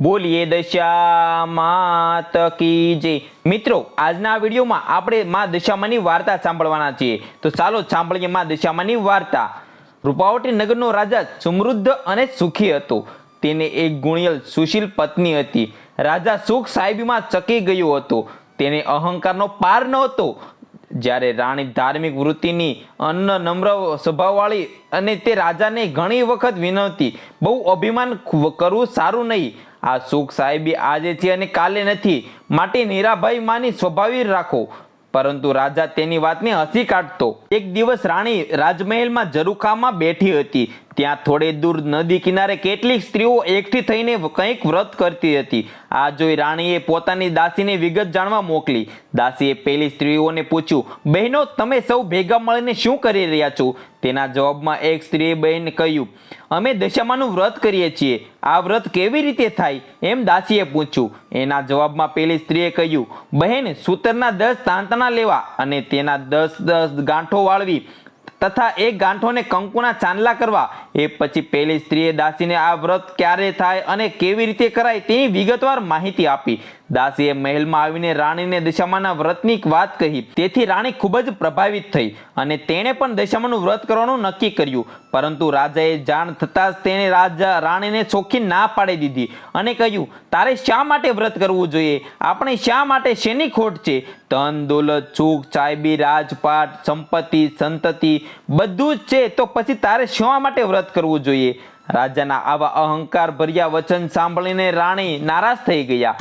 બોલીએ દશા માત મિત્રો, આજના વિડીયોમાં આપણે માં દશામાની વાર્તા સાંભળવાના છીએ. તો ચાલો સાંભળીએ માં દશામાની વાર્તા. રૂપાવટી નગરનો રાજા સમૃદ્ધ અને સુખી હતો. તેને એક ગુણિયલ સુશીલ પત્ની હતી. રાજા સુખ સાહેબીમાં ચકી ગયો હતો. તેને અહંકારનો પાર નહોતો જ્યારે રાણી ધાર્મિક વૃત્તિની અન્ન નમ્ર સ્વભાવવાળી અને તે રાજાને ઘણી વખત વિનંતી, બહુ અભિમાન કરવું સારું નહીં. આ સુખ સાહેબી આજે છે અને કાલે નથી. માટે નીરાભાઈ માની સ્વભાવી રાખો. પરંતુ રાજા તેની વાતને હસી કાઢતો. એક દિવસ રાણી રાજમહેલમાં ઝરૂખામાં બેઠી હતી. ત્યાં થોડે દૂર નદી કિનારે કેટલીક સ્ત્રીઓ એકઠી થઈને કંઈક વ્રત કરતી હતી. આ જોઈ રાણીએ પોતાની દાસીને વિગત જાણવા મોકલી. દાસીએ પેલી સ્ત્રીઓને પૂછ્યું, બહેનો, તમે સૌ ભેગા મળીને શું કરી રહ્યા છો? તેના જવાબમાં એક સ્ત્રીએ બહેન કહ્યું, અમે દશામાનું વ્રત કરીએ છીએ. આ વ્રત કેવી રીતે થાય? એમ દાસીએ પૂછ્યું. એના જવાબમાં પેલી સ્ત્રીએ કહ્યું, બહેન, સૂતરના દસ તાંતણા લેવા અને તેના દસ દસ ગાંઠો વાળવી. તથા એ ગાંઠોને કંકુના ચાંદલા કરવા. એ પછી પેલી સ્ત્રીએ દાસીને આ વ્રત ક્યારે થાય અને કેવી રીતે કરાય તેની વિગતવાર માહિતી આપી. દાસીએ મહેલમાં આવીને રાણીને દશામાના વ્રતની વાત કહી. તેથી રાણી ખૂબ જ પ્રભાવિત થઈ અને તેણે પણ દશામાનું વ્રત કરવાનું નક્કી કર્યું. પરંતુ રાજાએ જાણ થતાં જ તેણે રાજા રાણીને ચોખ્ખી ના પાડી દીધી અને કહ્યું, તારે શા માટે વ્રત કરવું જોઈએ? આપણે શા માટે શેની ખોટ છે? ધન, દોલત ચૂક ચાયબી, રાજપાટ, સંપત્તિ, સંતતિ બધું જ છે, તો પછી તારે શા માટે વ્રત કરવું જોઈએ? રાજાના આવા અહંકાર ભર્યા વચન સાંભળીને રાણી નારાજ થઈ ગયા.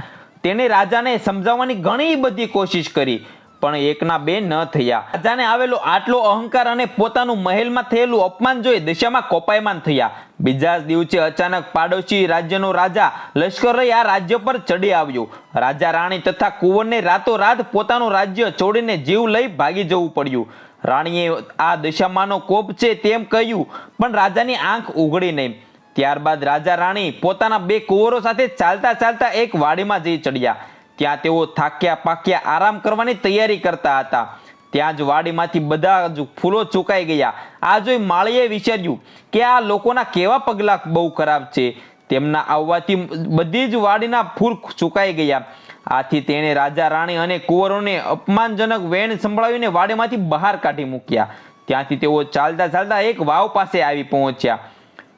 તેણે રાજાને સમજાવવાની ઘણી બધી કોશિશ કરી, પણ એકના બે ન થયા. રાજાને આવેલો આટલો અહંકાર અને પોતાનું મહેલમાં થયેલું અપમાન જોઈ દશામાં કોપાયમાન થયા. બીજા દિવસે અચાનક પાડોશી રાજ્યનો રાજા લશ્કર આ રાજ્ય પર ચડી આવ્યો. રાજા રાણી તથા કુંવરને રાતોરાત પોતાનું રાજ્ય છોડીને જીવ લઈ ભાગી જવું પડ્યું. રાણીએ આ દિશામાંનો કોપ છે તેમ કહ્યું, પણ રાજાની આંખ ઉઘડી નહીં. ત્યારબાદ રાજા રાણી પોતાના બે કુંવરો સાથે ચાલતા ચાલતા એક વાડીમાં જઈ ચડ્યા. ત્યાં તેઓ થાક્યા પાક્યા આરામ કરવાની તૈયારી કરતા હતા. ત્યાં જ વાડીમાંથી બધા જ ફૂલો ચૂકાઈ ગયા. આ જોઈ માળીએ વિચાર્યું કે આ લોકોના કેવા પગલાં બહુ ખરાબ છે. તેમના આવવાથી બધી જ વાડીના ફૂલ ચૂકાઈ ગયા. આથી તેણે રાજા રાણી અને કુંવરોને અપમાનજનક વેણ સંભળાવીને વાડીમાંથી બહાર કાઢી મૂક્યા. ત્યાંથી તેઓ ચાલતા ચાલતા એક વાવ પાસે આવી પહોંચ્યા.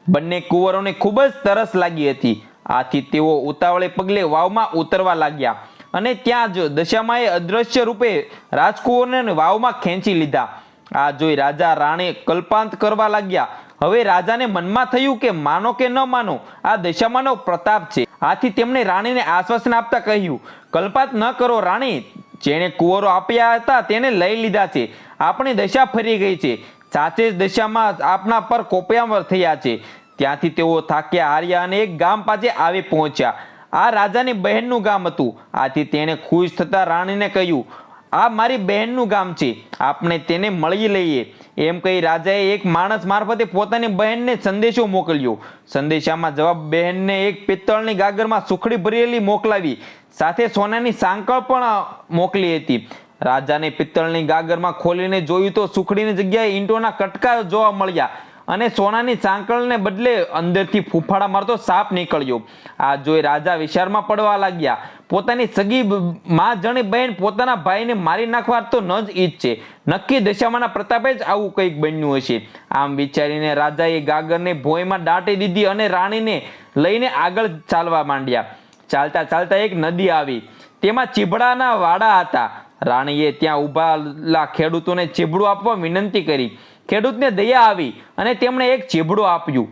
બંને કુંવરોને ખૂબ જ તરસ લાગી હતી. આથી તેઓ ઉતાવળે પગલે વાવમાં ઉતરવા લાગ્યા અને ત્યાં જ દશામાએ અદ્રશ્ય રૂપે રાજકુંવરને વાવમાં ખેંચી લીધા. આ જોઈ રાજા રાણે કલ્પાંત કરવા લાગ્યા. હવે રાજાને મનમાં થયું કે માનો કે ન માનો, આ દશામાનો પ્રતાપ છે. આથી તેમણે રાણીને આશ્વાસન આપતા કહ્યું, કલ્પાત ન કરો રાણી. જેણે કુંવરો આપ્યા હતા તેને લઈ લીધા છે. આપણી દશા ફરી ગઈ છે. સાચે જ દશામાં આપના પર કોપયામર થયા છે. ત્યાંથી તેઓ થાક્યા હાર્યા અને એક ગામ પાસે આવી પહોંચ્યા. આ રાજાની બહેનનું ગામ હતું. આથી તેણે ખુશ થતા રાણીને કહ્યું, આ મારી બહેનનું ગામ છે. આપણે તેને મળી લઈએ. એમ કહી રાજાએ એક માણસ મારફતે પોતાની બહેનને સંદેશો મોકલ્યો. સંદેશામાં જવાબ બહેનને એક પિત્તળની ગાગરમાં સુખડી ભરેલી મોકલાવી. સાથે સોનાની સાંકળ પણ મોકલી હતી. રાજાને પિત્તળની ગાગરમાં ખોલીને જોયું તો સુખડીની જગ્યાએ ઈંટોના કટકા જોવા મળ્યા અને સોનાની સાંકળને બદલે અંદરથી ફૂફાડા મારતો સાપ નીકળ્યો. આ જોઈ રાજા વિચારમાં પડવા લાગ્યા. પોતાની સગી માં જણી બહેન પોતાના ભાઈને મારી નાખવા તો ન જ ઈચ્છે. નક્કી દશામાના પ્રતાપે જ આવું કંઈક બન્યું હશે. આમ વિચારીને રાજાએ ગાગરને ભોયમાં દાટી દીધી અને રાણીને લઈને આગળ ચાલવા માંડ્યા. ચાલતા ચાલતા એક નદી આવી. તેમાં ચીભડાના વાડા હતા. રાણીએ ત્યાં ઊભાલા ખેડૂતોને ચીબડું આપવા વિનંતી કરી. ખેડૂતને દયા આવી અને તેમણે એક ચીબડું આપ્યું.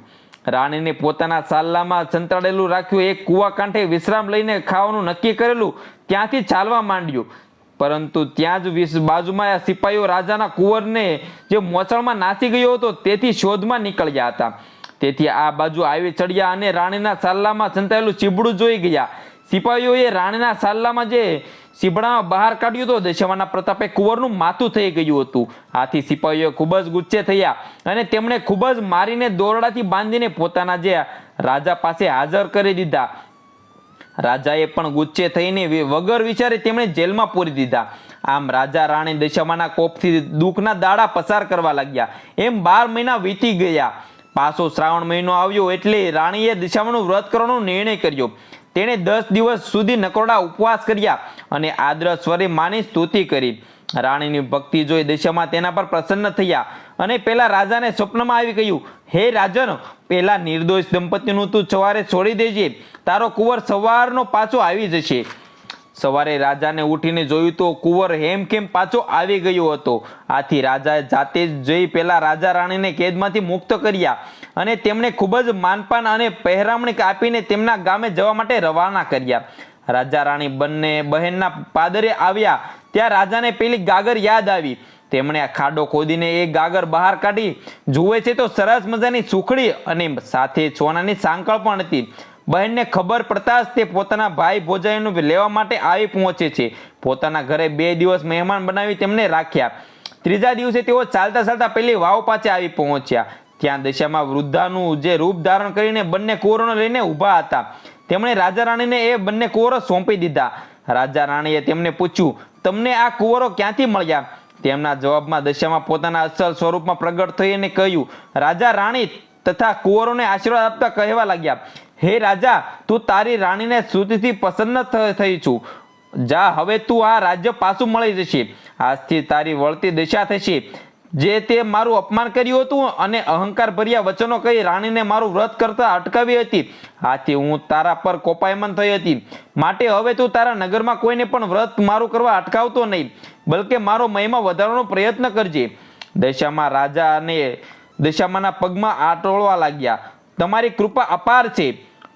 રાણીને પોતાના સાલ્લામાં સંતાડેલું રાખ્યું. એક કૂવા કાંઠે વિશ્રામ લઈને ખાવાનું નક્કી કરેલું. ત્યાંથી ચાલવા માંડ્યું. પરંતુ ત્યાં જ બાજુમાં સિપાહીઓ રાજાના કુંવરને જે મોચળમાં નાસી ગયો હતો તેથી શોધમાં નીકળ્યા હતા. તેથી આ બાજુ આવી ચડ્યા અને રાણીના સાલ્લામાં સંતાયેલું ચીબડું જોઈ ગયા. સિપાહીઓએ રાણીના સાલ્લામાં જે સીબડામાં બહાર કાઢ્યું તો દશામાના પ્રતાપે કુંવરનું માથું થઈ ગયું હતું. આથી સિપાહીઓ ખૂબ જ ગુસ્સે થયા અને તેમણે ખૂબ જ મારીને દોરડાથી બાંધીને પોતાના જે રાજા પાસે હાજર કરી દીધા. રાજાએ પણ ગુસ્સે થઈને વગર વિચારે તેમણે જેલમાં પૂરી દીધા. આમ રાજા રાણી દશામાના કોપથી દુઃખના દાડા પસાર કરવા લાગ્યા. એમ બાર મહિના વીતી ગયા. પાછો શ્રાવણ મહિનો આવ્યો એટલે રાણીએ દિશામાનું વ્રત કરવાનો નિર્ણય કર્યો. તેણે દસ દિવસ સુધી નકોરડા ઉપવાસ કર્યા અને આદ્ર સ્વરે માની સ્તુતિ કરી. રાણીની ભક્તિ જોઈ દશામાં તેના પર પ્રસન્ન થયા અને પેલા રાજાને સ્વપ્નમાં આવી ગયું હે રાજન, પેલા નિર્દોષ દંપતીનું તું સવારે છોડી દેજે. તારો કુંવર સવારનો પાછો આવી જશે. સવારે રાજાને ઉઠીને જોયું તો કુંવર હેમ કેમ પાછો આવી ગયો હતો? આથી રાજાએ જાતે જ જઈ પેલા રાજા રાણીને કેદમાંથી મુક્ત કર્યા અને તેમને ખૂબ જ માનપાન અને પહેરામણી આપીને તેમના ગામે જવા માટે રવાના કર્યા. રાજા રાણી બંને બહેનના પાદરે આવ્યા, ત્યાં રાજાને પેલી ગાગર યાદ આવી. તેમણે આ ખાડો ખોદીને એ ગાગર બહાર કાઢી, જુએ છે તો સરસ મજાની સુખડી અને સાથે સોનાની સાંકળ પણ હતી. બહેનને ખબર પડતા જ તે પોતાના ભાઈ ભોજાઈનું લેવા માટે આવી પહોંચે છે. પોતાના ઘરે બે દિવસ મહેમાન બનાવી તેમને રાખ્યા. ત્રીજા દિવસે તેઓ ચાલતા ચાલતા પેલી વાવ પાસે આવી પહોંચ્યા. ત્યાં દશામાં વૃદ્ધાનું જે રૂપ ધારણ કરીને બંને કુંવરોને લઈને ઊભા હતા. તેમણે રાજા રાણીને એ બંને કુંવરો સોંપી દીધા. રાજા રાણીએ તેમને પૂછ્યું, તમને આ કુંવરો ક્યાંથી મળ્યા? તેમના જવાબમાં દશામાં પોતાના અસલ સ્વરૂપમાં પ્રગટ થઈ અને કહ્યું, રાજા રાણી તથા કુંવરોને આશીર્વાદ આપતા કહેવા લાગ્યા. હે રાજા, તું તારી રાણીને સુધીથી પસંદ થ- થઈ છું. જા, હવે તું આ રાજ્ય પાછું મળી જશે. આજથી તારી વળતી દિશા થશે. જે તે મારું અપમાન કર્યું હતું અને અહંકાર ભર્યા વચનો કહી રાણીને મારું વ્રત કરતા અટકાવી હતી. આથી હું તારા પર કોપાયમન થઈ હતી. માટે હવે તું તારા નગરમાં કોઈને પણ વ્રત મારું કરવા અટકાવતો નહીં, બલકે મારો મહિમા વધારવાનો પ્રયત્ન કરજે. દશામાં રાજા અને દશામાના પગમાં આટોળવા લાગ્યા. તમારી કૃપા અપાર છે.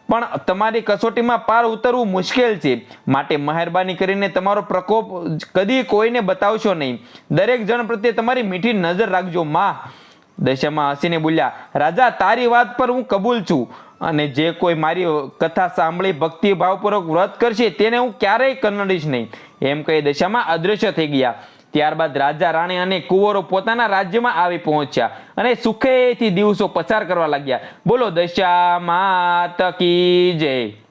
પણ તમારી કસોટીમાં પાર ઉતરવું મુશ્કેલ છે. માટે મહેરબાની કરીને તમારો પ્રકોપ કદી કોઈને બતાવશો નહીં. દરેક જણ પ્રત્યે તમારી મીઠી નજર રાખજો, માં. દશામાં હસીને બોલ્યા, રાજા, તારી વાત પર હું કબૂલ છું. અને જે કોઈ મારી કથા સાંભળી ભક્તિ ભાવપૂર્વક વ્રત કરશે, તેને હું ક્યારેય કન્નડીશ નહીં. એમ કહી દશામાં અદૃશ્ય થઈ ગયા. ત્યારબાદ રાજા રાણી અને કુંવરો પોતાના રાજ્યમાં આવી પહોંચ્યા અને સુખેથી દિવસો પસાર કરવા લાગ્યા. બોલો દશા માત કી જય.